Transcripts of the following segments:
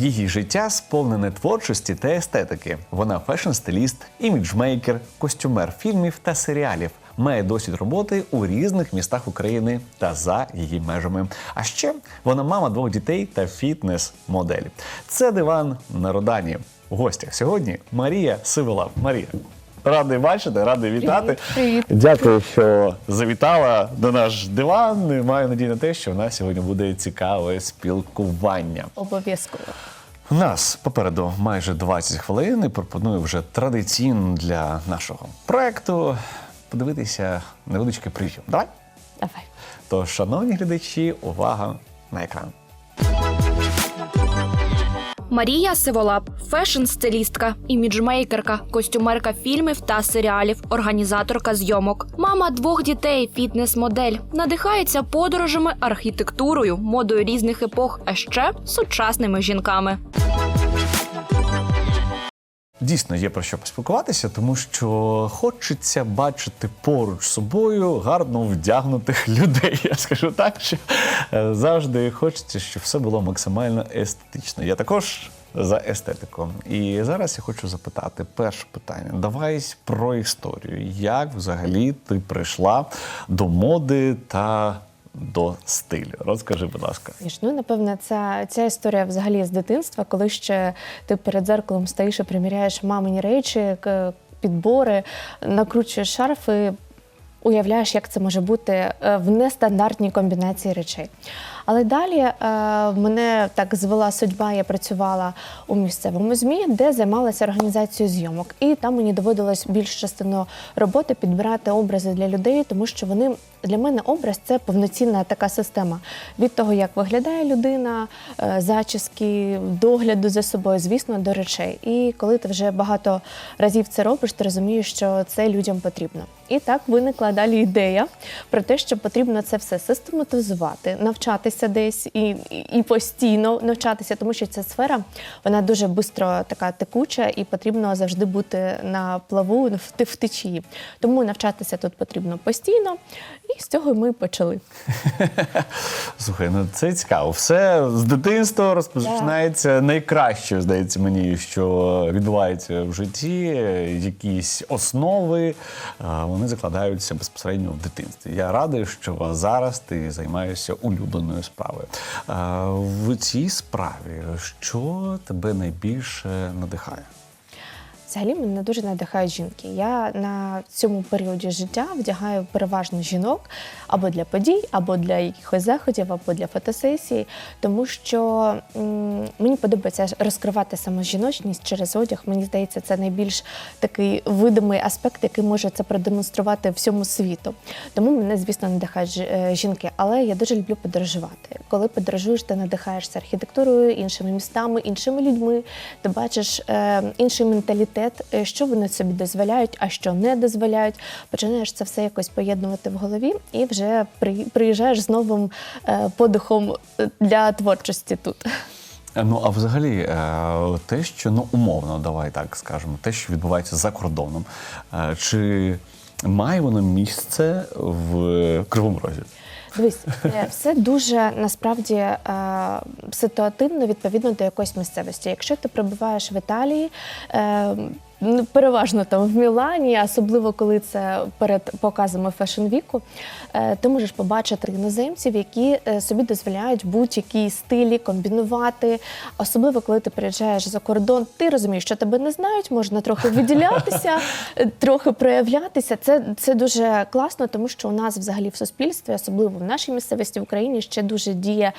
Її життя сповнене творчості та естетики. Вона фешн-стиліст, іміджмейкер, костюмер фільмів та серіалів. Має досвід роботи у різних містах України та за її межами. А ще вона мама двох дітей та фітнес-модель. Це диван на Родані. У гостях сьогодні Марія Сивола. Марія. Радий бачити, радий вітати. Привіт. Дякую, що завітала до наш диван. Маю надію на те, що в нас сьогодні буде цікаве спілкування. Обов'язково. У нас попереду майже 20 хвилин. і Пропоную вже традиційно для нашого проекту подивитися невеличкий прев'ю. Давай. Давай. То, шановні глядачі, увага на екран. Марія Сиволап, фешн-стилістка, іміджмейкерка, костюмерка фільмів та серіалів, організаторка зйомок, мама двох дітей, фітнес-модель, надихається подорожами, архітектурою, модою різних епох, а ще сучасними жінками. Дійсно є про що поспілкуватися, тому що хочеться бачити поруч з собою гарно вдягнутих людей. Я скажу так, що е, завжди хочеться, щоб все було максимально естетично. Я також за естетику. І зараз я хочу запитати перше питання. Давай про історію. Як взагалі ти прийшла до моди та до стилю? Розкажи, будь ласка. Ну, напевне, ця, ця історія взагалі з дитинства, коли ще ти перед зеркалом стоїш і приміряєш мамині речі, підбори, накручуєш шарфи, уявляєш, як це може бути е, в нестандартній комбінації речей. Але далі е, мене так звела судьба, я працювала у місцевому ЗМІ, де займалася організацією зйомок. І там мені доводилось більш частину роботи підбирати образи для людей, тому що вони для мене образ це повноцінна така система від того, як виглядає людина, е, зачіски, догляду за собою, звісно, до речей. І коли ти вже багато разів це робиш, ти розумієш, що це людям потрібно. І так виникла далі ідея про те, що потрібно це все систематизувати, навчатися десь і, і, постійно навчатися, тому що ця сфера вона дуже швидко така текуча, і потрібно завжди бути на плаву в течії. Тому навчатися тут потрібно постійно, і з цього ми почали. Слухай, ну це цікаво. Все з дитинства розпочинається найкраще, здається мені, що відбувається в житті. Якісь основи вони закладаються безпосередньо в дитинстві. Я радий, що зараз ти займаєшся улюбленою справою. В цій справі що тебе найбільше надихає? Взагалі мене дуже надихають жінки. Я на цьому періоді життя вдягаю переважно жінок або для подій, або для якихось заходів, або для фотосесій, тому що мені подобається розкривати саме жіночність через одяг. Мені здається, це найбільш такий видимий аспект, який може це продемонструвати всьому світу. Тому мене, звісно, надихають е, жінки. Але я дуже люблю подорожувати. Коли подорожуєш, ти надихаєшся архітектурою, іншими містами, іншими людьми. Ти бачиш е, інший менталітет, е, що вони собі дозволяють, а що не дозволяють. Починаєш це все якось поєднувати в голові, і вже при- приїжджаєш з новим е, подихом е, для творчості тут. Ну а взагалі, те, що ну умовно, давай так скажемо, те, що відбувається за кордоном, чи має воно місце в Кривому Розі? Дивись, е, все дуже насправді е, ситуативно відповідно до якоїсь місцевості. Якщо ти перебуваєш в Італії, е, переважно там в Мілані, особливо коли це перед показами фешн-віку, е, ти можеш побачити іноземців, які е, собі дозволяють будь-які стилі комбінувати. Особливо коли ти приїжджаєш за кордон, ти розумієш, що тебе не знають, можна трохи виділятися, е, трохи проявлятися. Це, це дуже класно, тому що у нас взагалі в суспільстві, особливо в нашій місцевості в Україні, ще дуже діє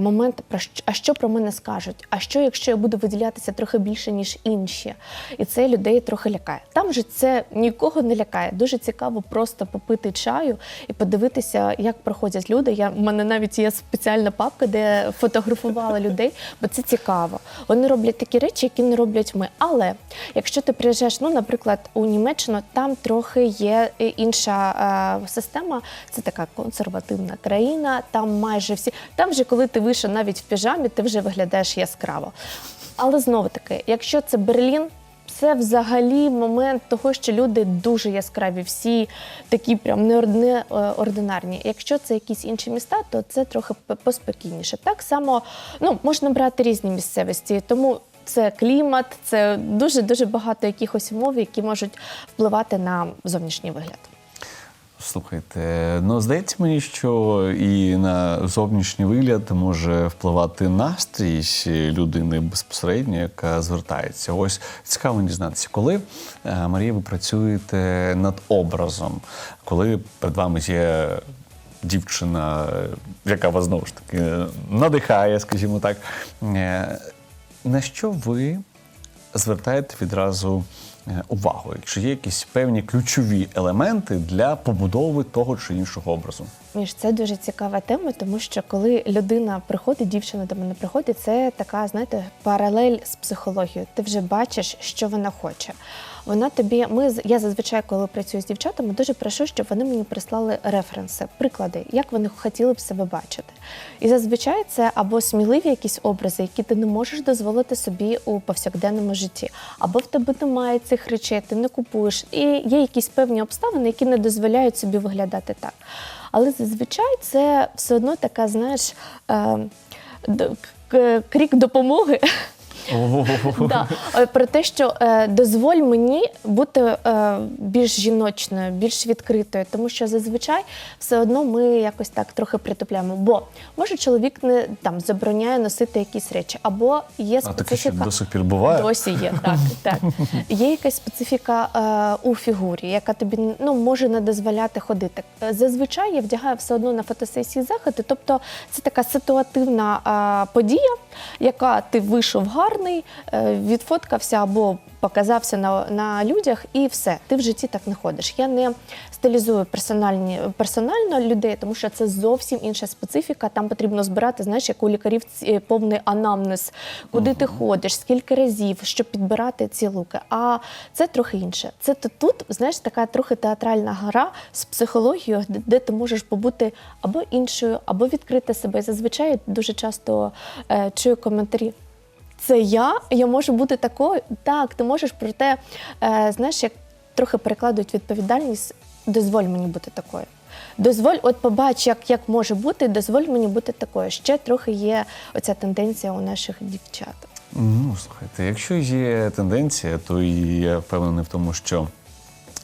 момент про що, а що про мене скажуть? А що, якщо я буду виділятися трохи більше, ніж інші? І це людей трохи лякає. Там же це нікого не лякає. Дуже цікаво просто попити чаю і подивитися, як проходять люди. Я в мене навіть є спеціальна папка, де я фотографувала людей, бо це цікаво. Вони роблять такі речі, які не роблять ми. Але якщо ти приїжджаєш, ну, наприклад, у Німеччину, там трохи є інша е, система. Це така консервативна країна. Там майже всі там вже коли ти вийшов навіть в піжамі, ти вже виглядаєш яскраво. Але знову таки, якщо це Берлін. Це взагалі момент того, що люди дуже яскраві, всі такі прям неординарні. Якщо це якісь інші міста, то це трохи поспокійніше. Так само ну, можна брати різні місцевості, тому. Це клімат, це дуже дуже багато якихось умов, які можуть впливати на зовнішній вигляд. Слухайте, ну здається мені, що і на зовнішній вигляд може впливати настрій людини безпосередньо, яка звертається. Ось цікаво мені дізнатися, коли е, Марія, ви працюєте над образом, коли перед вами є дівчина, яка вас знову ж таки надихає, скажімо так. е, На що ви звертаєте відразу увагу, якщо є якісь певні ключові елементи для побудови того чи іншого образу? Між це дуже цікава тема, тому що коли людина приходить, дівчина до мене приходить, це така, знаєте, паралель з психологією. Ти вже бачиш, що вона хоче. Вона тобі, ми я зазвичай, коли працюю з дівчатами, дуже прошу, щоб вони мені прислали референси, приклади, як вони хотіли б себе бачити. І зазвичай це або сміливі якісь образи, які ти не можеш дозволити собі у повсякденному житті, або в тебе немає цих речей, ти не купуєш, і є якісь певні обставини, які не дозволяють собі виглядати так. Але зазвичай це все одно така, знаєш, е, крік допомоги. Да. Е, Про те, що е, дозволь мені бути е, більш жіночною, більш відкритою, тому що зазвичай все одно ми якось так трохи притупляємо. Бо може чоловік не там забороняє носити якісь речі, або є А таке ще специфіка. до сих пір буває. Досі є, так, так. Є якась специфіка е, у фігурі, яка тобі ну, може не дозволяти ходити. Е, Зазвичай я вдягаю все одно на фотосесії заходи, тобто це така ситуативна е, подія, яка ти вийшов гарний, е, відфоткався або показався на, на людях, і все. Ти в житті так не ходиш. Я не стилізую персональні, персонально людей, тому що це зовсім інша специфіка. Там потрібно збирати, знаєш, як у лікарів повний анамнез, куди ти ходиш, скільки разів, щоб підбирати ці луки. А це трохи інше. Це тут, знаєш, така трохи театральна гра з психологією, де, де ти можеш побути або іншою, або відкрити себе. І зазвичай дуже часто е, чую коментарі. Це я, я можу бути такою. Так, ти можеш, проте, е, знаєш, як трохи перекладують відповідальність, дозволь мені бути такою. Дозволь, от побач, як, як може бути, дозволь мені бути такою. Ще трохи є оця тенденція у наших дівчат. Ну, слухайте, якщо є тенденція, то і я впевнений в тому, що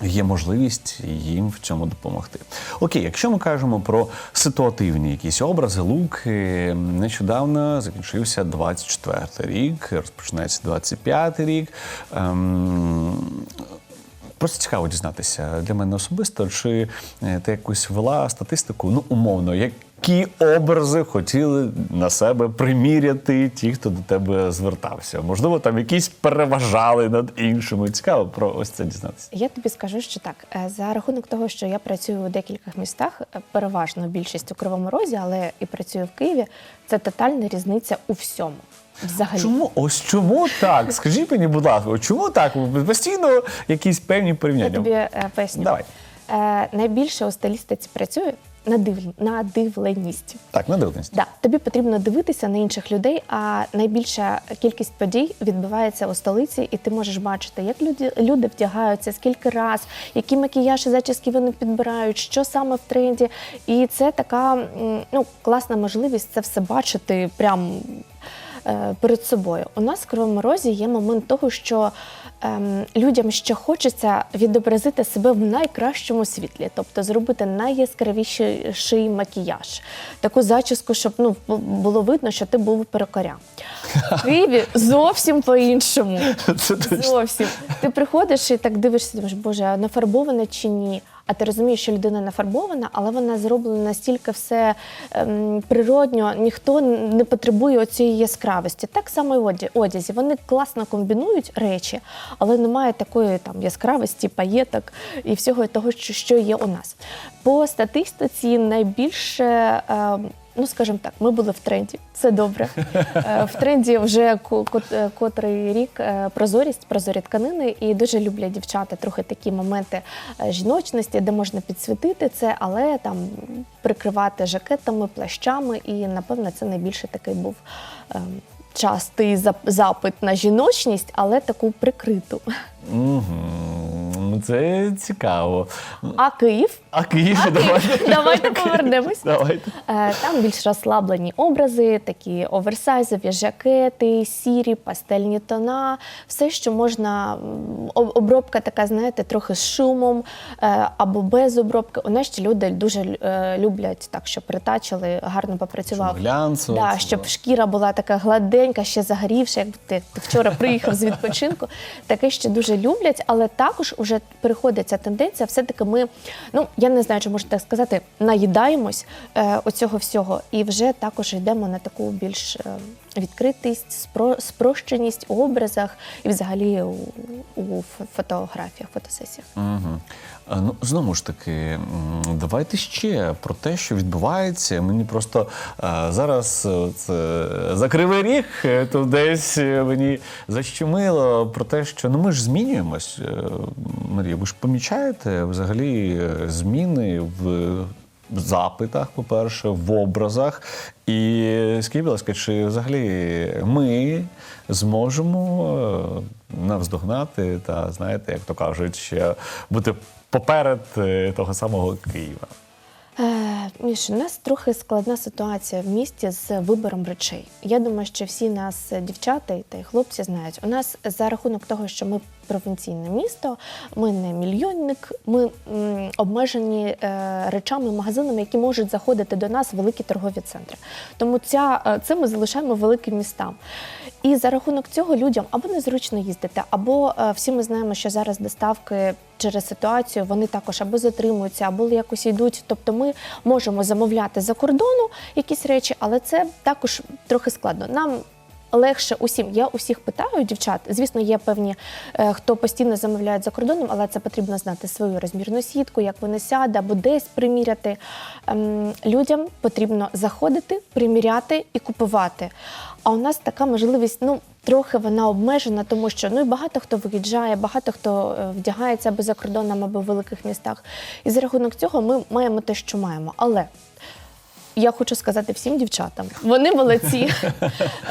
є можливість їм в цьому допомогти. Окей, якщо ми кажемо про ситуативні якісь образи, луки, нещодавно закінчився 24-й рік, розпочинається 25-й рік. Ем, Просто цікаво дізнатися для мене особисто, чи е, ти якусь вела статистику, ну умовно, які образи хотіли на себе приміряти ті, хто до тебе звертався. Можливо, там якісь переважали над іншими. Цікаво про ось це дізнатися. Я тобі скажу, що так, е, за рахунок того, що я працюю у декількох містах, е, переважно більшість у Кривому Розі, але і працюю в Києві, це тотальна різниця у всьому. Взагалі. Чому ось чому так? Скажіть мені, будь ласка, чому так? Постійно якісь певні Я порівняння. тобі е, поясню. Давай. Е, найбільше у стилістиці працює надив... надивленість. Так, надивленість. Да, тобі потрібно дивитися на інших людей, а найбільша кількість подій відбувається у столиці, і ти можеш бачити, як люди, люди вдягаються, скільки раз, які макіяж і зачіски вони підбирають, що саме в тренді. І це така ну, класна можливість це все бачити прям перед собою. У нас в Кривому Розі є момент того, що ем, людям ще хочеться відобразити себе в найкращому світлі, тобто зробити найяскравіший макіяж, таку зачіску, щоб ну було видно, що ти був у перукаря. В Києві зовсім по-іншому. Зовсім. Ти приходиш і так дивишся, думаєш, боже, а нафарбована чи ні? А ти розумієш, що людина нафарбована, але вона зроблена настільки все ем, природньо, ніхто не потребує цієї яскравості. Так само і оді- одязі. Вони класно комбінують речі, але немає такої там яскравості, паєток і всього того, що є у нас. По статистиці найбільше. ем, Ну, скажімо так, ми були в тренді. Це добре. Е, В тренді вже е, котрий рік е, прозорість, прозорі тканини, і дуже люблять дівчата трохи такі моменти жіночності, де можна підсвітити це, але там прикривати жакетами, плащами. І напевно це найбільше такий був частий запит на жіночність, але таку прикриту. Угу. Це цікаво. А Київ А Київ, давайте. Давайте повернемось. Давайте. Е, Там більш розслаблені образи, такі оверсайзові жакети, сірі, пастельні тона, все, що можна. Обробка така, знаєте, трохи з шумом е, або без обробки. У нас ще люди дуже е, люблять так, щоб притачили, гарно попрацював. Щоб глянцево да, щоб шкіра була така гладенька, ще загорівша, якби ти, ти вчора приїхав з відпочинку. Таке ще дуже люблять, але також вже переходить ця тенденція. Все-таки ми, ну я не знаю, чи можна так сказати, наїдаємось е, оцього всього, і вже також йдемо на таку більш е, відкритість, спро, спрощеність у образах і взагалі у, у фотографіях, фотосесіях. Угу. Ну, знову ж таки, давайте ще про те, що відбувається. Мені просто е, зараз е, це за кривий ріг, е, тут десь е, мені защемило про те, що ну ми ж змінюємось. Марія, ви ж помічаєте взагалі зміни в запитах, по-перше, в образах. І скажіть, будь ласка, чи взагалі ми зможемо е, навздогнати та, знаєте, як то кажуть, бути поперед е, того самого Києва? Міш, у нас трохи складна ситуація в місті з вибором речей. Я думаю, що всі нас, е, дівчата та й хлопці, знають. У нас за рахунок того, що ми провінційне місто, ми не мільйонник, ми м, обмежені е, речами, магазинами, які можуть заходити до нас в великі торгові центри. Тому ця, е, це ми залишаємо великим містам. І за рахунок цього людям або незручно їздити, або е, всі ми знаємо, що зараз доставки через ситуацію вони також або затримуються, або якось йдуть. Тобто ми можемо замовляти за кордону якісь речі, але це також трохи складно. Нам легше усім. Я усіх питаю, дівчат. Звісно, є певні, е, хто постійно замовляють за кордоном, але це потрібно знати свою розмірну сітку, як вони сяде, або десь приміряти. Ем, людям потрібно заходити, приміряти і купувати. А у нас така можливість, ну. Трохи вона обмежена, тому що ну і багато хто виїжджає, багато хто е, вдягається або за кордоном, або в великих містах. І за рахунок цього ми маємо те, що маємо. Але я хочу сказати всім дівчатам, вони молодці.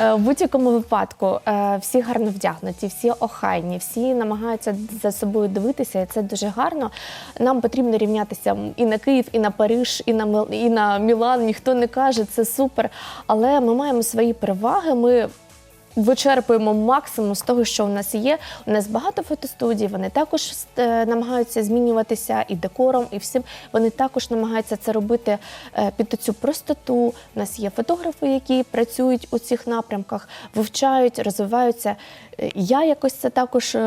Е, В будь-якому випадку е, всі гарно вдягнуті, всі охайні, всі намагаються за собою дивитися, і це дуже гарно. Нам потрібно рівнятися і на Київ, і на Париж, і на і на Мілан. Ніхто не каже, це супер. Але ми маємо свої переваги. Ми вичерпуємо максимум з того, що у нас є. У нас багато фотостудій, вони також е, намагаються змінюватися і декором, і всім. Вони також намагаються це робити е, під цю простоту. У нас є фотографи, які працюють у цих напрямках, вивчають, розвиваються. Е, Я якось це також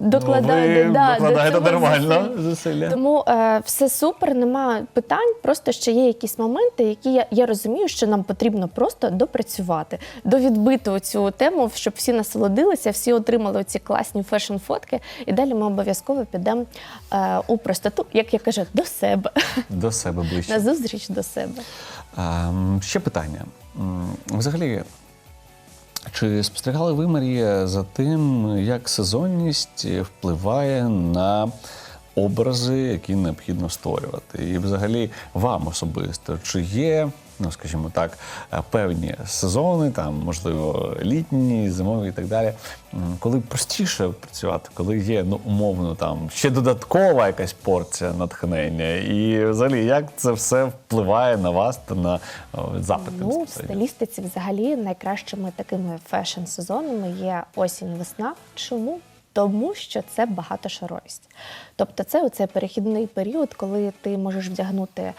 докладаю. Ну, ви да, до докладаєте цього нормально зусилля. Тому е, все супер, немає питань. Просто ще є якісь моменти, які я, я розумію, що нам потрібно просто допрацювати, довідбити цю тему, щоб всі насолодилися, всі отримали ці класні фешн-фотки. І далі ми обов'язково підемо е, у простоту, як я кажу, до себе, До себе ближче. на зустріч до себе. Ем, ще питання. М, Взагалі, чи спостерігали ви, Марія, за тим, як сезонність впливає на образи, які необхідно створювати? І взагалі вам особисто, чи є, ну скажімо так, е, певні сезони, там, можливо, літні, зимові і так далі, коли простіше працювати, коли є ну, умовно там ще додаткова якась порція натхнення, і взагалі як це все впливає на вас та на запити? Ну, в стилістиці взагалі найкращими такими фешн-сезонами є осінь-весна. Чому? Тому що це багатошаровість. Тобто це оцей перехідний період, коли ти можеш вдягнути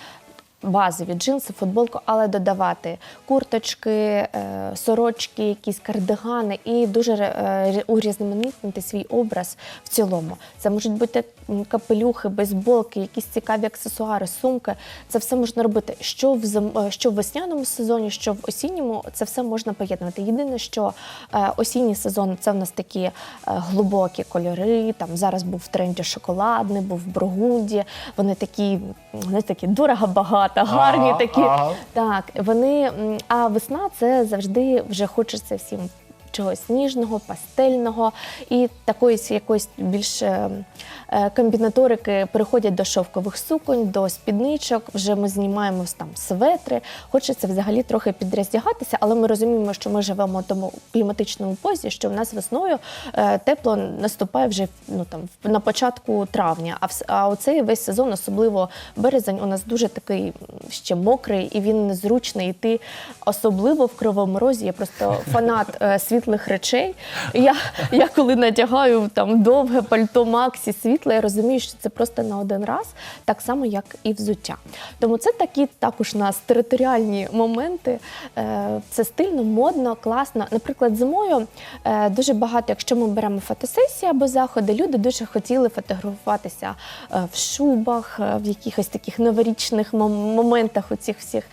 базові джинси, футболку, але додавати курточки, е, сорочки, якісь кардигани і дуже е, урізноманітнити свій образ в цілому. Це можуть бути капелюхи, бейсболки, якісь цікаві аксесуари, сумки. Це все можна робити. Що в зим- е, що в весняному сезоні, що в осінньому, це все можна поєднувати. Єдине, що осінній сезон це в нас такі глибокі кольори. Там зараз був в тренді шоколадний, був в Бургунді. Вони такі, вони такі дорого багато, гарні Ага, такі. ага. Так, вони. м, А весна це завжди вже хочеться всім. Чогось ніжного, пастельного і такої якоїсь більш е, е, комбінаторики переходять до шовкових суконь, до спідничок. Вже ми знімаємо там светри. Хочеться взагалі трохи підроздягатися, але ми розуміємо, що ми живемо в тому кліматичному позі, що в нас весною е, тепло наступає вже ну там на початку травня. А а оцей весь сезон, особливо березень, у нас дуже такий ще мокрий і він незручний йти, особливо в кривому розі. Я просто фанат е, світлих речей. Я, я коли надягаю там довге пальто Максі світле, я розумію, що це просто на один раз, так само як і взуття. Тому це такі також у нас територіальні моменти. Е, Це стильно, модно, класно. Наприклад, зимою е, дуже багато, якщо ми беремо фотосесії або заходи, люди дуже хотіли фотографуватися е, в шубах, в якихось таких новорічних моментах. У цих всіх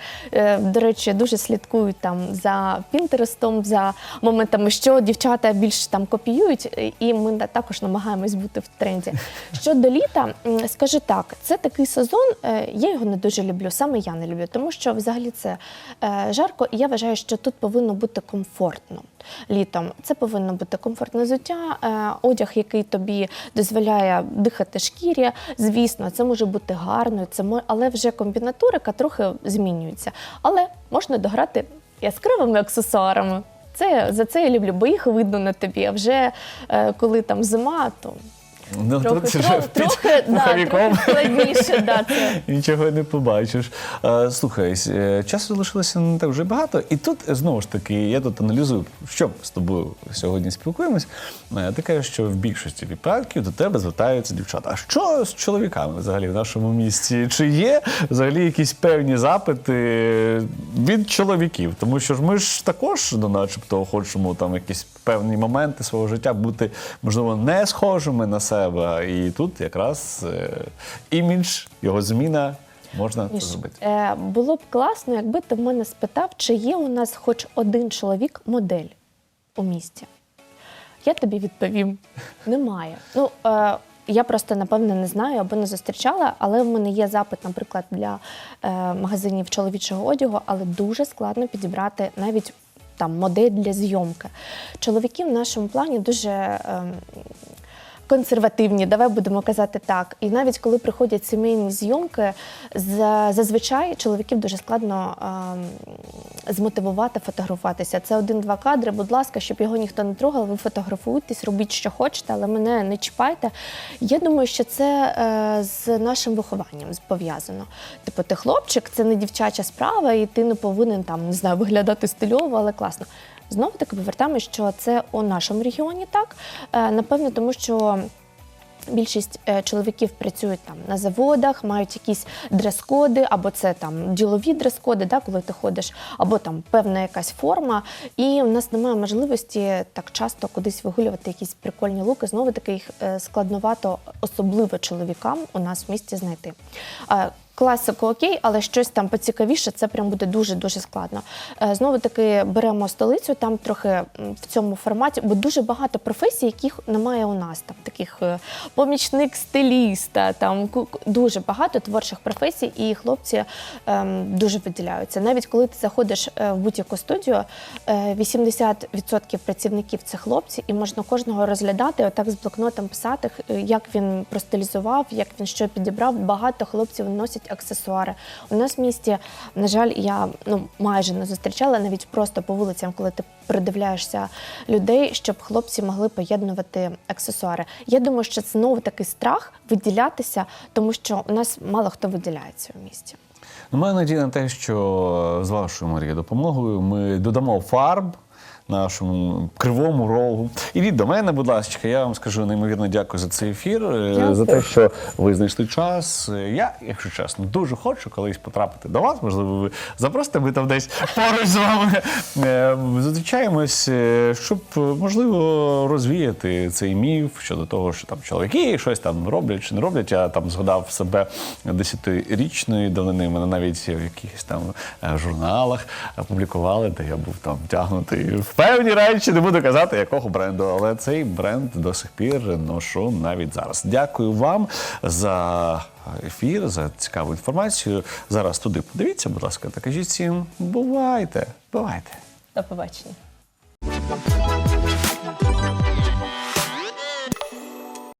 до речі, дуже слідкують там за Пінтерестом, за моментами, що дівчата більш там копіюють, і ми також намагаємось бути в тренді. Щодо літа, скажу так, це такий сезон. е, Я його не дуже люблю, саме я не люблю, тому що взагалі це е, жарко, і я вважаю, що тут повинно бути комфортно. Літом це повинно бути комфортне взуття, е, одяг, який тобі дозволяє дихати шкірі. Звісно, це може бути гарно, це але вже комбінаторика трохи змінюється. Але можна дограти яскравими аксесуарами. Це за це я люблю, бо їх видно на тобі. А вже е, коли там зима, то Ну, трохи, тут вже трохи, під да, трохи складніше. Да, це. Нічого не побачиш. Е, Слухай, е, часу залишилося не так вже багато. І тут е, знову ж таки я тут аналізую, що з тобою сьогодні спілкуємось. Е, Ти кажеш, що в більшості випадків до тебе звертаються дівчата. А що з чоловіками взагалі в нашому місті? Чи є взагалі якісь певні запити від чоловіків? Тому що ж ми ж також, ну, начебто, хочемо там якісь певні моменти свого життя бути, можливо, не схожими на себе. І тут якраз е, імідж, його зміна можна це зробити. е, було б класно, якби ти в мене спитав, чи є у нас хоч один чоловік модель у місті. Я тобі відповім: немає. Ну, е, я просто напевне не знаю або не зустрічала, але в мене є запит, наприклад, для е, магазинів чоловічого одягу, але дуже складно підібрати навіть там модель для зйомки. Чоловіки в нашому плані дуже. ем, консервативні, давай будемо казати так. І навіть коли приходять сімейні зйомки, зазвичай чоловіків дуже складно ем, змотивувати фотографуватися. Це один-два кадри. Будь ласка, щоб його ніхто не трогав, ви фотографуйтесь, робіть, що хочете, але мене не чіпайте. Я думаю, що це е, з нашим вихованням пов'язано. Типу, ти хлопчик, це не дівчача справа, і ти не повинен там не знаю виглядати стильово, але класно. Знову таки повертаємось, що це у нашому регіоні так. Е, Напевно, тому що. Більшість е, чоловіків працюють там на заводах, мають якісь дрес-коди, або це там ділові дрес-коди, да, коли ти ходиш, або там певна якась форма. І у нас немає можливості так часто кудись вигулювати якісь прикольні луки. Знову таки їх е, складновато, особливо чоловікам у нас в місті знайти. Класику окей, але щось там поцікавіше, це прям буде дуже дуже складно. Е, Знову таки беремо столицю, там трохи в цьому форматі, бо дуже багато професій, яких немає у нас. Там таких е, помічник стиліста, там дуже багато творчих професій, і хлопці ем, дуже виділяються. Навіть коли ти заходиш е, в будь-яку студію, е, 80% працівників це хлопці, і можна кожного розглядати, отак з блокнотом писати, як він простилізував, як він що підібрав. Багато хлопців носять аксесуари. У нас в місті, на жаль, я ну майже не зустрічала навіть просто по вулицям, коли ти придивляєшся людей, щоб хлопці могли поєднувати аксесуари. Я думаю, що це знову такий страх виділятися, тому що у нас мало хто виділяється в місті. Ну, маю надію на те, що з вашою Марія допомогою ми додамо фарб нашому кривому рогу. Ідіть до мене, будь ласка, я вам скажу неймовірно дякую за цей ефір, е, Дякую. за те, що ви знайшли час. Я, якщо чесно, дуже хочу колись потрапити до вас. Можливо, ви запросите, ми там десь поруч з вами е, зустрічаємось, е, щоб можливо розвіяти цей міф щодо того, що там чоловіки щось там роблять чи не роблять. Я там згадав себе десятирічної давнини. Мене навіть в якихось там журналах публікували, де я був там втягнутий в певні речі. Не буду казати, якого бренду, але цей бренд до сих пір ношу навіть зараз. Дякую вам за ефір, за цікаву інформацію. Зараз туди подивіться, будь ласка, та кажіть всім бувайте, бувайте. До побачення.